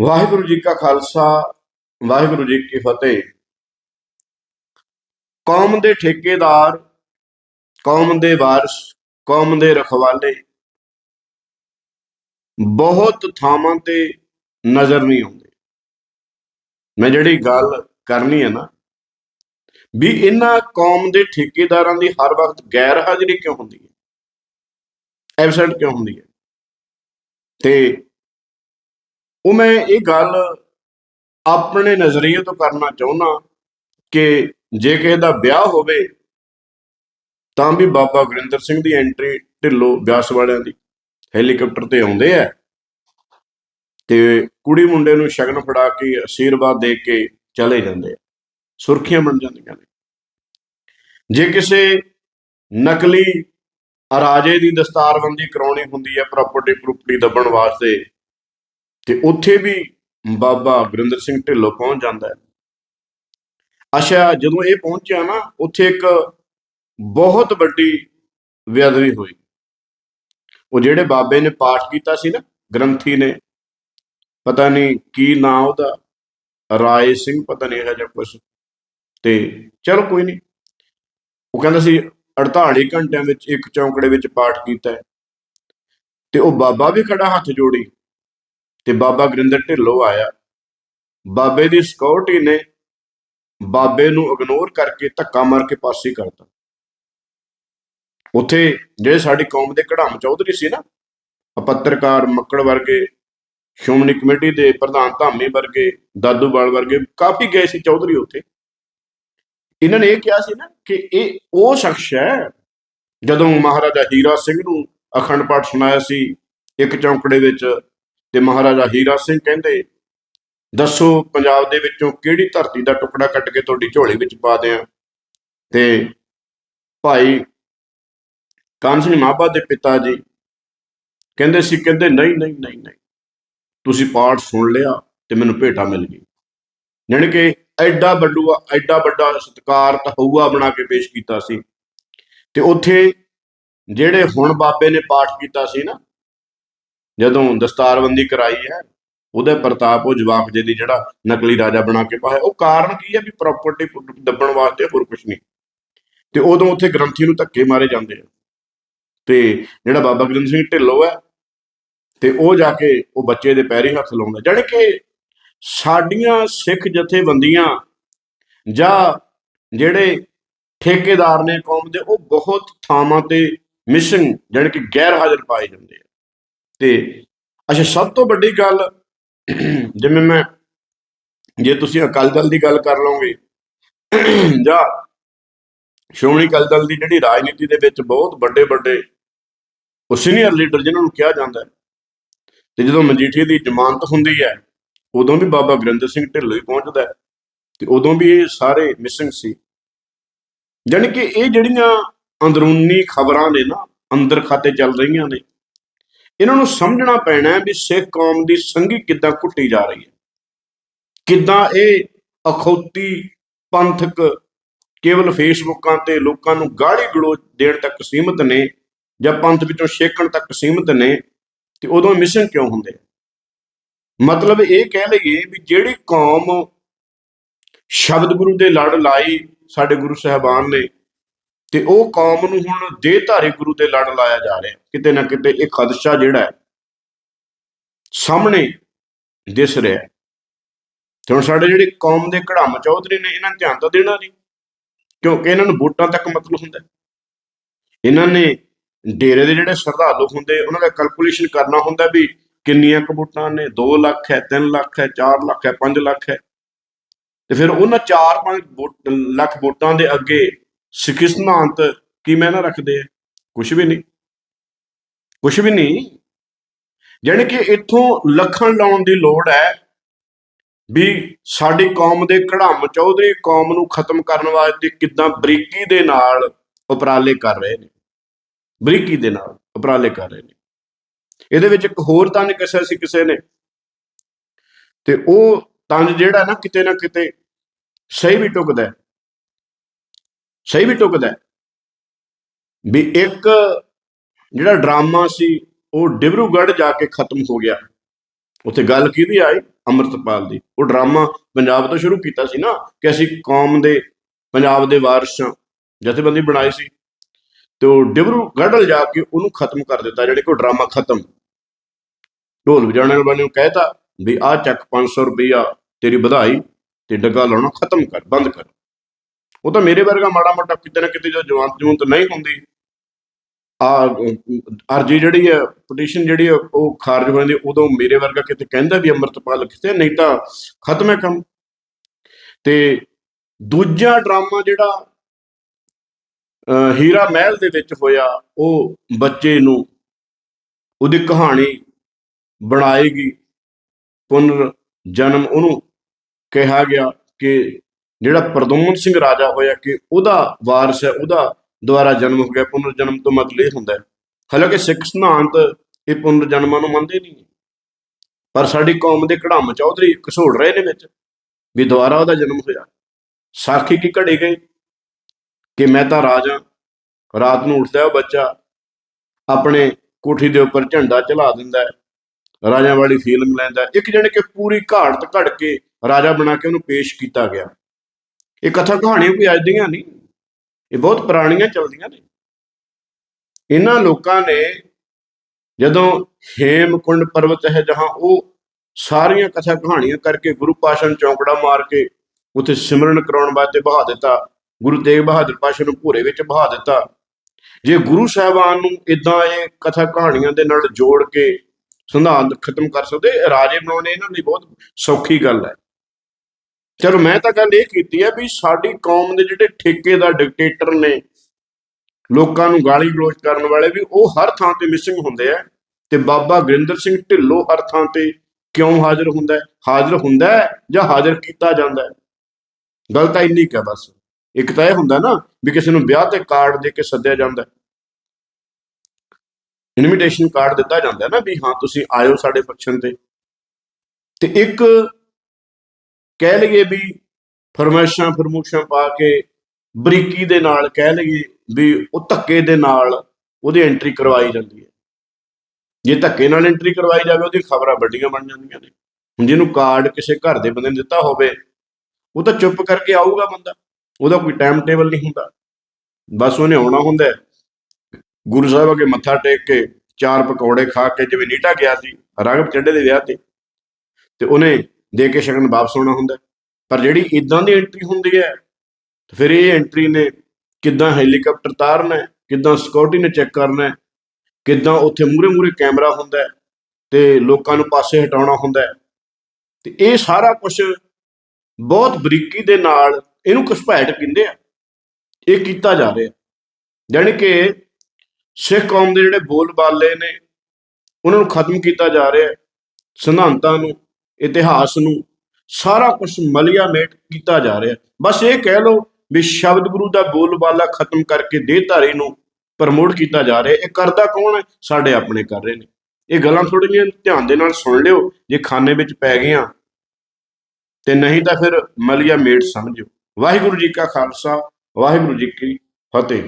ਵਾਹਿਗੁਰੂ ਜੀ ਕਾ ਖਾਲਸਾ, ਵਾਹਿਗੁਰੂ ਜੀ ਕੀ ਫਤਿਹ। ਕੌਮ ਦੇ ਠੇਕੇਦਾਰ, ਕੌਮ ਦੇ ਵਾਰਿਸ, ਕੌਮ ਦੇ ਰਖਵਾਲੇ, ਬਹੁਤ ਥਾਵਾਂ ਤੇ ਨਜ਼ਰ ਨਹੀਂ ਆਉਂਦੇ। ਮੈਂ ਜਿਹੜੀ ਗੱਲ ਕਰਨੀ ਹੈ ਨਾ, ਵੀ ਇਹਨਾਂ ਕੌਮ ਦੇ ਠੇਕੇਦਾਰਾਂ ਦੀ ਹਰ ਵਕਤ ਗੈਰ ਹਾਜ਼ਰੀ ਕਿਉਂ ਹੁੰਦੀ ਹੈ? ਐਬਸੈਂਟ ਕਿਉਂ ਹੁੰਦੀ ਹੈ? ਤੇ ਉਹ ਮੈਂ ਇਹ ਗੱਲ ਆਪਣੇ ਨਜ਼ਰੀਏ ਤੋਂ ਕਰਨਾ ਚਾਹੁੰਦਾ ਕਿ ਜੇ ਕਿਸੇ ਦਾ ਵਿਆਹ ਹੋਵੇ, ਤਾਂ ਵੀ ਬਾਬਾ ਗੁਰਿੰਦਰ ਸਿੰਘ ਦੀ ਐਂਟਰੀ ਢਿੱਲੋਂ ਬਿਆਸ ਵਾਲਿਆਂ ਦੀ ਹੈਲੀਕਾਪਟਰ ਤੇ ਆਉਂਦੇ ਆ। ਤੇ ਕੁੜੀ ਮੁੰਡੇ ਨੂੰ ਸ਼ਗਨ ਫੜਾ ਕੇ ਅਸ਼ੀਰਵਾਦ ਦੇ ਕੇ ਚਲੇ ਜਾਂਦੇ ਆ। ਸੁਰਖੀਆਂ ਬਣ ਜਾਂਦੀਆਂ ਨੇ। ਜੇ ਕਿਸੇ ਨਕਲੀ ਰਾਜੇ ਦੀ ਦਸਤਾਰਬੰਦੀ ਕਰਾਉਣੀ ਹੁੰਦੀ ਹੈ ਪ੍ਰਾਪਰਟੀ ਪ੍ਰੋਪਰਟੀ ਦੱਬਣ ਵਾਸਤੇ ਤੇ ਉੱਥੇ ਵੀ ਬਾਬਾ ਗੁਰਿੰਦਰ ਸਿੰਘ ਢਿੱਲੋਂ ਪਹੁੰਚ ਜਾਂਦਾ ਹੈ। ਅੱਛਾ, ਜਦੋਂ ਇਹ ਪਹੁੰਚਿਆ ਨਾ, ਉੱਥੇ ਇੱਕ ਬਹੁਤ ਵੱਡੀ ਬੇਅਦਬੀ ਹੋਈ। ਉਹ ਜਿਹੜੇ ਬਾਬੇ ਨੇ ਪਾਠ ਕੀਤਾ ਸੀ ਨਾ, ਗ੍ਰੰਥੀ ਨੇ, ਪਤਾ ਨਹੀਂ ਕੀ ਨਾਂ ਉਹਦਾ, ਰਾਏ ਸਿੰਘ, ਪਤਾ ਨਹੀਂ ਇਹੋ ਜਿਹਾ ਕੁਛ। ਤੇ ਚਲੋ ਕੋਈ ਨਹੀਂ। ਉਹ ਕਹਿੰਦਾ ਸੀ 48 ਘੰਟਿਆਂ ਵਿੱਚ ਇੱਕ ਚੌਂਕੜੇ ਵਿੱਚ ਪਾਠ ਕੀਤਾ ਹੈ। ਤੇ ਉਹ ਬਾਬਾ ਵੀ ਖੜਾ ਹੱਥ ਜੋੜੀ। ਤੇ ਬਾਬਾ ਗਰਿੰਦਰ ਢਿੱਲੋਂ ਆਇਆ। ਬਾਬੇ ਦੀ ਸਿਕਿਉਰਿਟੀ ਨੇ ਬਾਬੇ ਨੂੰ ਇਗਨੋਰ ਕਰਕੇ ਧੱਕਾ ਮਾਰ ਕੇ ਪਾਸੇ ਕਰਤਾ ਉੱਥੇ ਜਿਹੜੇ ਸਾਡੀ ਕੌਮ ਦੇ ਕਢਾਮ ਚੌਧਰੀ ਸੀ ਨਾ ਪੱਤਰਕਾਰ ਮੱਕੜ ਵਰਗੇ, ਸ਼੍ਰੋਮਣੀ ਕਮੇਟੀ ਦੇ ਪ੍ਰਧਾਨ ਧਾਮੀ ਵਰਗੇ, ਦਾਦੂਵਾਲ ਵਰਗੇ ਕਾਫੀ ਗਏ ਸੀ ਚੌਧਰੀ ਉੱਥੇ। ਇਹਨਾਂ ਨੇ ਇਹ ਕਿਹਾ ਸੀ ਨਾ ਕਿ ਇਹ ਉਹ ਸ਼ਖਸ ਹੈ, ਜਦੋਂ ਮਹਾਰਾਜਾ ਹੀਰਾ ਸਿੰਘ ਨੂੰ ਅਖੰਡ ਪਾਠ ਸੁਣਾਇਆ ਸੀ, ਇੱਕ ਚੌਂਕੜੇ ਵਿੱਚ ਤੇ ਮਹਾਰਾਜਾ ਹੀਰਾ ਸਿੰਘ ਕਹਿੰਦੇ, ਦੱਸੋ ਪੰਜਾਬ ਦੇ ਵਿੱਚੋਂ ਕਿਹੜੀ ਧਰਤੀ ਦਾ ਟੁਕੜਾ ਕੱਟ ਕੇ ਤੁਹਾਡੀ ਝੋਲੀ ਵਿੱਚ ਪਾ ਦਿਆਂ? ਤੇ ਭਾਈ ਕਾਨ ਸਿੰਘ ਮਾਬਾ ਦੇ ਪਿਤਾ ਜੀ ਕਹਿੰਦੇ ਸੀ, ਕਹਿੰਦੇ ਨਹੀਂ ਨਹੀਂ ਨਹੀਂ ਨਹੀਂ, ਤੁਸੀਂ ਪਾਠ ਸੁਣ ਲਿਆ ਤੇ ਮੈਨੂੰ ਭੇਟਾ ਮਿਲ ਗਈ। ਯਾਨੀ ਕਿ ਐਡਾ ਵੱਡੂਆ, ਐਡਾ ਵੱਡਾ ਸਤਕਾਰ ਤਹੂਆ ਬਣਾ ਕੇ ਪੇਸ਼ ਕੀਤਾ ਸੀ। ਤੇ ਉੱਥੇ ਜਿਹੜੇ ਹੁਣ ਬਾਬੇ ਨੇ ਪਾਠ ਕੀਤਾ ਸੀ ਨਾ ਜਦੋਂ ਦਸਤਾਰਬੰਦੀ ਕਰਾਈ ਹੈ, ਉਹਦੇ ਪ੍ਰਤਾਪ ਉਹ ਜਵਾਬ ਜੀ ਦੀ ਜਿਹੜਾ ਨਕਲੀ ਰਾਜਾ ਬਣਾ ਕੇ ਪਾਇਆ। ਉਹ ਕਾਰਨ ਕੀ ਹੈ ਵੀ ਪ੍ਰਾਪਰਟੀ ਦੱਬਣ ਵਾਸਤੇ ਹੋਰ ਕੁਝ ਨਹੀਂ। ਤੇ ਉਦੋਂ ਉੱਥੇ ਗ੍ਰੰਥੀ ਨੂੰ ਧੱਕੇ ਮਾਰੇ ਜਾਂਦੇ ਆ। ਤੇ ਜਿਹੜਾ ਬਾਬਾ ਗ੍ਰਿੰਦ ਸਿੰਘ ਢਿੱਲੋਂ ਹੈ, ਤੇ ਉਹ ਜਾ ਕੇ ਉਹ ਬੱਚੇ ਦੇ ਪੈਰੀ ਹੱਥ ਲਾਉਂਦਾ ਜਾਣੀ ਕਿ ਸਾਡੀਆਂ ਸਿੱਖ ਜਥੇਬੰਦੀਆਂ ਜਾਂ ਜਿਹੜੇ ਠੇਕੇਦਾਰ ਨੇ ਕੌਮ ਦੇ, ਉਹ ਬਹੁਤ ਥਾਵਾਂ ਤੇ ਮਿਸਿੰਗ ਜਾਣੀ ਕਿ ਗੈਰ ਹਾਜ਼ਰ ਪਾਏ ਜਾਂਦੇ ਆ। ਤੇ ਅੱਛਾ, ਸਭ ਤੋਂ ਵੱਡੀ ਗੱਲ ਜਿਵੇਂ ਮੈਂ, ਜੇ ਤੁਸੀਂ ਅਕਾਲੀ ਦਲ ਦੀ ਗੱਲ ਕਰ ਲਓਗੇ, ਜਾਂ ਸ਼੍ਰੋਮਣੀ ਅਕਾਲੀ ਦਲ ਦੀ ਜਿਹੜੀ ਰਾਜਨੀਤੀ ਦੇ ਵਿੱਚ ਬਹੁਤ ਵੱਡੇ ਵੱਡੇ ਉਹ ਸੀਨੀਅਰ ਲੀਡਰ ਜਿਨ੍ਹਾਂ ਨੂੰ ਕਿਹਾ ਜਾਂਦਾ ਤੇ ਜਦੋਂ ਮਜੀਠੀਆ ਦੀ ਜ਼ਮਾਨਤ ਹੁੰਦੀ ਹੈ, ਉਦੋਂ ਵੀ ਬਾਬਾ ਗੁਰਿੰਦਰ ਸਿੰਘ ਢਿੱਲੋਂ ਹੀ ਪਹੁੰਚਦਾ ਤੇ ਉਦੋਂ ਵੀ ਇਹ ਸਾਰੇ ਮਿਸਿੰਗ ਸੀ। ਜਾਣੀ ਕਿ ਇਹ ਜਿਹੜੀਆਂ ਅੰਦਰੂਨੀ ਖਬਰਾਂ ਨੇ ਨਾ, ਅੰਦਰ ਖਾਤੇ ਚੱਲ ਰਹੀਆਂ ਨੇ ਇਹਨਾਂ ਨੂੰ ਸਮਝਣਾ ਪੈਣਾ ਹੈ ਵੀ ਸਿੱਖ ਕੌਮ ਦੀ ਸੰਗੀ ਕਿੱਦਾਂ ਘੁੱਟੀ ਜਾ ਰਹੀ ਹੈ। ਕਿੱਦਾਂ ਇਹ ਅਖੌਤੀ ਪੰਥਕ ਕੇਵਲ ਫੇਸਬੁੱਕਾਂ ਤੇ ਲੋਕਾਂ ਨੂੰ ਗਾੜੀ ਗਲੋਚ ਦੇਣ ਤੱਕ ਸੀਮਿਤ ਨੇ ਜਾਂ ਪੰਥ ਵਿੱਚੋਂ ਛੇਕਣ ਤੱਕ ਸੀਮਿਤ ਨੇ ਤੇ ਉਦੋਂ ਮਿਸ਼ਨ ਕਿਉਂ ਹੁੰਦੇ ਮਤਲਬ ਇਹ ਕਹਿ ਲਈਏ ਵੀ ਜਿਹੜੀ ਕੌਮ ਸ਼ਬਦ ਗੁਰੂ ਦੇ ਲੜ ਲਾਈ ਸਾਡੇ ਗੁਰੂ ਸਾਹਿਬਾਨ ਨੇ ਤੇ ਉਹ ਕੌਮ ਨੂੰ ਹੁਣ ਦੇਹਧਾਰੀ ਗੁਰੂ ਦੇ ਲੜ ਲਾਇਆ ਜਾ ਰਿਹਾ। ਕਿਤੇ ਨਾ ਕਿਤੇ ਇਹ ਖਦਸ਼ਾ ਜਿਹੜਾ ਹੈ, ਸਾਹਮਣੇ ਦਿਸ ਰਿਹਾ ਹੈ। ਤੇ ਹੁਣ ਸਾਡੇ ਜਿਹੜੇ ਕੌਮ ਦੇ ਕੜਾਮ ਚੌਧਰੀ ਨੇ, ਇਹਨਾਂ ਨੂੰ ਧਿਆਨ ਤਾਂ ਦੇਣਾ ਨਹੀਂ, ਕਿਉਂਕਿ ਇਹਨਾਂ ਨੂੰ ਵੋਟਾਂ ਤੱਕ ਮਤਲਬ ਹੁੰਦਾ ਇਹਨਾਂ ਨੇ ਡੇਰੇ ਦੇ ਜਿਹੜੇ ਸ਼ਰਧਾਲੂ ਹੁੰਦੇ, ਉਹਨਾਂ ਦਾ ਕੈਲਕੂਲੇਸ਼ਨ ਕਰਨਾ ਹੁੰਦਾ ਵੀ ਕਿੰਨੀਆਂ ਕੁ ਵੋਟਾਂ ਨੇ 2 ਲੱਖ ਹੈ 3 ਲੱਖ ਹੈ 4 ਲੱਖ ਹੈ 5 ਲੱਖ ਹੈ। ਤੇ ਫਿਰ ਉਹਨਾਂ 4-5 ਲੱਖ ਵੋਟਾਂ ਦੇ ਅੱਗੇ ਸਿੱਖੀ ਸਿਧਾਂਤ ਕੀ ਮੈਨਾਂ ਰੱਖਦੇ ਆ? ਕੁਝ ਵੀ ਨਹੀਂ। ਕੁਝ ਵੀ ਨਹੀਂ। ਜਾਣੀ ਕਿ ਇੱਥੋਂ ਲੱਖਾਂ ਲਾਉਣ ਦੀ ਲੋੜ ਹੈ ਵੀ ਸਾਡੀ ਕੌਮ ਦੇ ਕੜਾਮ ਚੌਧਰੀ ਕੌਮ ਨੂੰ ਖਤਮ ਕਰਨ ਵਾਸਤੇ ਕਿੱਦਾਂ ਬਰੀਕੀ ਦੇ ਨਾਲ ਉਪਰਾਲੇ ਕਰ ਰਹੇ ਨੇ। ਬਰੀਕੀ ਦੇ ਨਾਲ ਉਪਰਾਲੇ ਕਰ ਰਹੇ ਨੇ। ਇਹਦੇ ਵਿੱਚ ਇੱਕ ਹੋਰ ਤੰਜ ਕੱਸਿਆ ਸੀ ਕਿਸੇ ਨੇ। ਤੇ ਉਹ ਤੰਜ ਜਿਹੜਾ ਨਾ ਕਿਤੇ ਨਾ ਕਿਤੇ ਸਹੀ ਵੀ ਟੁਕਦਾ ਸਹੀ ਵੀ ਟੁਕਦਾ ਵੀ ਇੱਕ ਜਿਹੜਾ ਡਰਾਮਾ ਸੀ, ਉਹ ਡਿਬਰੂਗੜ੍ਹ ਜਾ ਕੇ ਖਤਮ ਹੋ ਗਿਆ। ਉੱਥੇ ਗੱਲ ਕਿਹਦੀ ਆਈ? ਅੰਮ੍ਰਿਤਪਾਲ ਦੀ। ਉਹ ਡਰਾਮਾ ਪੰਜਾਬ ਤੋਂ ਸ਼ੁਰੂ ਕੀਤਾ ਸੀ ਨਾ, ਕਿ ਅਸੀਂ ਕੌਮ ਦੇ, ਪੰਜਾਬ ਦੇ ਵਾਰਸ਼ਾਂ ਜਥੇਬੰਦੀ ਬਣਾਈ ਸੀ। ਤੇ ਉਹ ਡਿਬਰੂਗੜ੍ਹ ਜਾ ਕੇ ਉਹਨੂੰ ਖਤਮ ਕਰ ਦਿੱਤਾ, ਜਿਹੜੇ ਕੋ ਡਰਾਮਾ ਖਤਮ। ਢੋਲ ਵਜਾਉਣ ਵਾਲੇ ਨੂੰ ਕਹਿਤਾ ਵੀ ਆਹ ਚੱਕ 500 ਰੁਪਈਆ ਤੇਰੀ ਵਧਾਈ, ਤੇ ਡੱਗਾ ਲਾਉਣਾ ਖਤਮ ਕਰ, ਬੰਦ ਕਰ। ਉਹ ਤਾਂ ਮੇਰੇ ਵਰਗਾ ਮਾੜਾ ਮੋਟਾ ਕਿਤੇ ਨਾ ਕਿਤੇ ਜੋ ਜਵਾਨ ਜੂਨਤ ਨਹੀਂ ਹੁੰਦੀ। ਆ ਅਰਜੀ ਜਿਹੜੀ ਹੈ ਪਟੀਸ਼ਨ ਜਿਹੜੀ ਹੈ, ਉਹ ਖਾਰਜ ਹੋ ਜਾਂਦੀ ਉਦੋਂ ਮੇਰੇ ਵਰਗਾ ਕਿਤੇ ਕਹਿੰਦਾ ਵੀ ਅੰਮ੍ਰਿਤਪਾਲ ਕਿਤੇ ਨਹੀਂ ਤਾਂ ਖਤਮ ਹੈ ਕੰਮ। ਤੇ ਦੂਜਾ ਡਰਾਮਾ ਜਿਹੜਾ, ਅਹ, ਹੀਰਾ ਮਹਿਲ ਦੇ ਵਿੱਚ ਹੋਇਆ, ਉਹ ਬੱਚੇ ਨੂੰ ਉਹਦੀ ਕਹਾਣੀ ਬਣਾਏਗੀ। ਪੁਨਰ ਜਨਮ ਉਹਨੂੰ ਕਿਹਾ ਗਿਆ ਕਿ ਜਿਹੜਾ ਪ੍ਰਦੂਮਨ ਸਿੰਘ ਰਾਜਾ ਹੋਇਆ ਕਿ ਉਹਦਾ ਵਾਰਸ ਹੈ, ਉਹਦਾ ਦੁਬਾਰਾ ਜਨਮ ਹੋ ਗਿਆ ਪੁਨਰ ਜਨਮ ਤੋਂ ਮਤਲਬ ਇਹ ਹੁੰਦਾ ਹੈ। ਹਾਲਾਂਕਿ ਸਿੱਖ ਸਿਧਾਂਤ ਇਹ ਪੁਨਰ ਜਨਮਾਂ ਨੂੰ ਮੰਨਦੇ ਨਹੀਂ। ਪਰ ਸਾਡੀ ਕੌਮ ਦੇ ਕੜਾਮ ਚੌਧਰੀ ਘਸੋੜ ਰਹੇ ਨੇ ਵਿੱਚ ਵੀ ਦੁਬਾਰਾ ਉਹਦਾ ਜਨਮ ਹੋਇਆ। ਸਾਖੀ ਕੀ ਘੜੇ ਗਏ ਕਿ ਮੈਂ ਤਾਂ ਰਾਜਾ ਰਾਤ ਨੂੰ ਉੱਠਦਾ ਉਹ ਬੱਚਾ ਆਪਣੇ ਕੋਠੀ ਦੇ ਉੱਪਰ ਝੰਡਾ ਚਲਾ ਦਿੰਦਾ ਹੈ, ਰਾਜਾ ਵਾਲੀ ਫੀਲਿੰਗ ਲੈਂਦਾ ਇੱਕ ਜਣੇ ਕਿ ਪੂਰੀ ਘਾਟ ਘੜ ਕੇ ਰਾਜਾ ਬਣਾ ਕੇ ਉਹਨੂੰ ਪੇਸ਼ ਕੀਤਾ ਗਿਆ। ਇਹ ਕਥਾ ਕਹਾਣੀਆਂ ਕੋਈ ਅੱਜ ਦੀਆਂ ਨਹੀਂ। ਇਹ ਬਹੁਤ ਪੁਰਾਣੀਆਂ ਚੱਲਦੀਆਂ ਨੇ। ਇਹਨਾਂ ਲੋਕਾਂ ਨੇ ਜਦੋਂ ਹੇਮਕੁੰਡ ਪਰਬਤ ਹੈ ਜਹਾਂ ਉਹ ਸਾਰੀਆਂ ਕਥਾ ਕਹਾਣੀਆਂ ਕਰਕੇ ਗੁਰੂ ਪਾਸ਼ਾ ਨੂੰ ਚੌਂਕੜਾ ਮਾਰ ਕੇ ਉੱਥੇ ਸਿਮਰਨ ਕਰਾਉਣ ਵਾਸਤੇ ਬਹਾ ਦਿੱਤਾ, ਗੁਰੂ ਤੇਗ ਬਹਾਦਰ ਪਾਸ਼ਾ ਨੂੰ ਭੂਰੇ ਵਿੱਚ ਬਹਾ ਦਿੱਤਾ। ਜੇ ਗੁਰੂ ਸਾਹਿਬਾਨ ਨੂੰ ਇਦਾਂ ਇਹ ਕਥਾ ਕਹਾਣੀਆਂ ਦੇ ਨਾਲ ਜੋੜ ਕੇ ਸੰਧਾਨ ਖਤਮ ਕਰ ਸਕਦੇ, ਰਾਜੇ ਬਣਾਉਣੇ ਇਹਨਾਂ ਲਈ ਬਹੁਤ ਸੌਖੀ ਗੱਲ ਹੈ। ਚਲੋ ਮੈਂ ਤਾਂ ਗੱਲ ਇਹ ਕੀਤੀ ਹੈ ਵੀ ਸਾਡੀ ਕੌਮ ਦੇ ਜਿਹੜੇ ਠੇਕੇਦਾਰ ਡਿਕਟੇਟਰ ਨੇ, ਲੋਕਾਂ ਨੂੰ ਗਾਲੀ ਗਲੋਚ ਕਰਨ ਵਾਲੇ ਵੀ ਉਹ ਹਰ ਥਾਂ ਤੇ ਮਿਸਿੰਗ ਹੁੰਦੇ ਆ ਤੇ ਬਾਬਾ ਗੁਰਿੰਦਰ ਸਿੰਘ ਢਿੱਲੋਂ ਹਰ ਥਾਂ ਤੇ ਕਿਉਂ ਹਾਜ਼ਰ ਹੁੰਦਾ ਹੈ? ਹਾਜ਼ਰ ਹੁੰਦਾ ਹੈ ਜਾਂ ਹਾਜ਼ਰ ਕੀਤਾ ਜਾਂਦਾ ਹੈ? ਗੱਲ ਤਾਂ ਇੰਨੀ ਕੁ ਬਸ। ਇੱਕ ਤਾਂ ਇਹ ਹੁੰਦਾ ਨਾ ਵੀ ਕਿਸੇ ਨੂੰ ਵਿਆਹ ਤੇ ਕਾਰਡ ਦੇ ਕੇ ਸੱਦਿਆ ਜਾਂਦਾ ਇਨਵੀਟੇਸ਼ਨ ਕਾਰਡ ਦਿੱਤਾ ਜਾਂਦਾ ਨਾ ਵੀ ਹਾਂ, ਤੁਸੀਂ ਆਇਓ ਸਾਡੇ ਫੰਕਸ਼ਨ ਤੇ। ਤੇ ਇੱਕ ਕਹਿ ਲਈਏ ਵੀ ਫਰਮਾਇਸ਼ਾਂ ਫਰਮੂਸ਼ਾਂ ਪਾ ਕੇ ਬਰੀਕੀ ਦੇ ਨਾਲ ਕਹਿ ਲਈਏ ਵੀ ਉਹ ਧੱਕੇ ਦੇ ਨਾਲ ਉਹਦੀ ਐਂਟਰੀ ਕਰਵਾਈ ਜਾਂਦੀ ਹੈ। ਜੇ ਧੱਕੇ ਨਾਲ ਐਂਟਰੀ ਕਰਵਾਈ ਜਾਵੇ ਉਹਦੀ ਖਬਰਾਂ ਵੱਡੀਆਂ ਬਣ ਜਾਂਦੀਆਂ ਨੇ। ਹੁਣ ਜਿਹਨੂੰ ਕਾਰਡ ਕਿਸੇ ਘਰ ਦੇ ਬੰਦੇ ਨੇ ਦਿੱਤਾ ਹੋਵੇ, ਉਹ ਤਾਂ ਚੁੱਪ ਕਰਕੇ ਆਊਗਾ ਬੰਦਾ। ਉਹਦਾ ਕੋਈ ਟਾਈਮ ਟੇਬਲ ਨਹੀਂ ਹੁੰਦਾ। ਬਸ ਉਹਨੇ ਆਉਣਾ ਹੁੰਦਾ ਗੁਰੂ ਸਾਹਿਬ ਅੱਗੇ ਮੱਥਾ ਟੇਕ ਕੇ ਚਾਰ ਪਕੌੜੇ ਖਾ ਕੇ, ਜਿਵੇਂ ਨੀਟਾ ਗਿਆ ਸੀ ਰਗਬ ਚੱਡੇ ਦੇ ਵਿਆਹ ਤੇ ਤੇ ਉਹਨੇ ਦੇ ਕੇ ਸ਼ਗਨ ਵਾਪਸ ਆਉਣਾ ਹੁੰਦਾ ਪਰ ਜਿਹੜੀ ਇਦਾਂ ਦੀ ਐਂਟਰੀ ਹੁੰਦੀ ਹੈ ਫਿਰ ਇਹ ਐਂਟਰੀ ਨੇ ਕਿੱਦਾਂ ਹੈਲੀਕਾਪਟਰ ਤਾਰਨਾ ਕਿੱਦਾਂ ਸਿਕਿਉਰਿਟੀ ਨੇ ਚੈੱਕ ਕਰਨਾ ਕਿੱਦਾਂ ਉੱਥੇ ਮੂਰੇ ਮੂਰੇ ਕੈਮਰਾ ਹੁੰਦਾ ਹੈ, ਤੇ ਲੋਕਾਂ ਨੂੰ ਪਾਸੇ ਹਟਾਉਣਾ ਹੁੰਦਾ ਹੈ। ਤੇ ਇਹ ਸਾਰਾ ਕੁਝ ਬਹੁਤ ਬਰੀਕੀ ਦੇ ਨਾਲ ਇਹਨੂੰ ਘੁਸਪੈਠ ਕਹਿੰਦੇ ਆ। ਇਹ ਕੀਤਾ ਜਾ ਰਿਹਾ। ਯਾਨੀ ਕਿ ਸਿੱਖ ਕੌਮ ਦੇ ਜਿਹੜੇ ਬੋਲਬਾਲੇ ਨੇ, ਉਹਨਾਂ ਨੂੰ ਖਤਮ ਕੀਤਾ ਜਾ ਰਿਹਾ ਸਿਧਾਂਤਾਂ ਨੂੰ ਇਤਿਹਾਸ ਨੂੰ ਸਾਰਾ ਕੁਝ ਮਲਿਆ ਮੇਟ ਕੀਤਾ ਜਾ ਰਿਹਾ। ਬਸ ਇਹ ਕਹਿ ਲਓ ਵੀ ਸ਼ਬਦ ਗੁਰੂ ਦਾ ਬੋਲਬਾਲਾ ਖਤਮ ਕਰਕੇ ਦੇਹਧਾਰੀ ਨੂੰ ਪ੍ਰਮੋਟ ਕੀਤਾ ਜਾ ਰਿਹਾ। ਇਹ ਕਰਦਾ ਕੌਣ ਹੈ? ਸਾਡੇ ਆਪਣੇ ਕਰ ਰਹੇ ਨੇ। ਇਹ ਗੱਲਾਂ ਥੋੜ੍ਹੀਆਂ ਧਿਆਨ ਦੇ ਨਾਲ ਸੁਣ ਲਿਓ। ਜੇ ਖਾਨੇ ਵਿੱਚ ਪੈ ਗਈਆਂ ਤੇ ਨਹੀਂ ਤਾਂ ਫਿਰ ਮਲਿਆ ਮੇਟ ਸਮਝੋ ਵਾਹਿਗੁਰੂ ਜੀ ਕਾ ਖਾਲਸਾ, ਵਾਹਿਗੁਰੂ ਜੀ ਕੀ ਫਤਿਹ।